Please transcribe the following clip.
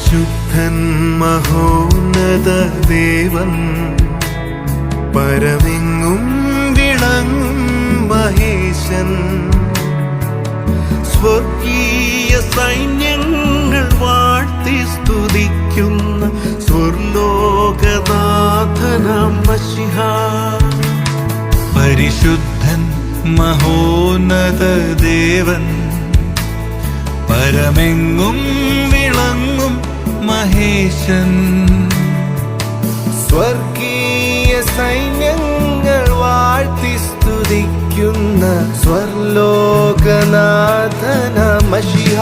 പരിശുദ്ധൻ മഹോന്നത ദേവൻ പരമെങ്ങും വിളങ്ങും മഹേശൻ. സ്വർഗീയ സൈന്യങ്ങൾ വാഴ്ത്തി സ്തുതിക്കുന്ന സ്വർലോകനാഥനാം മഷിഹ പരിശുദ്ധൻ മഹോന്നത ദേവൻ പരമെങ്ങും മഹേശൻ സ്വർഗീയ സൈന്യങ്ങൾ വാഴ്ത്തി സ്തുതിക്കുന്ന സ്വർലോകനാഥന മഷിഹ.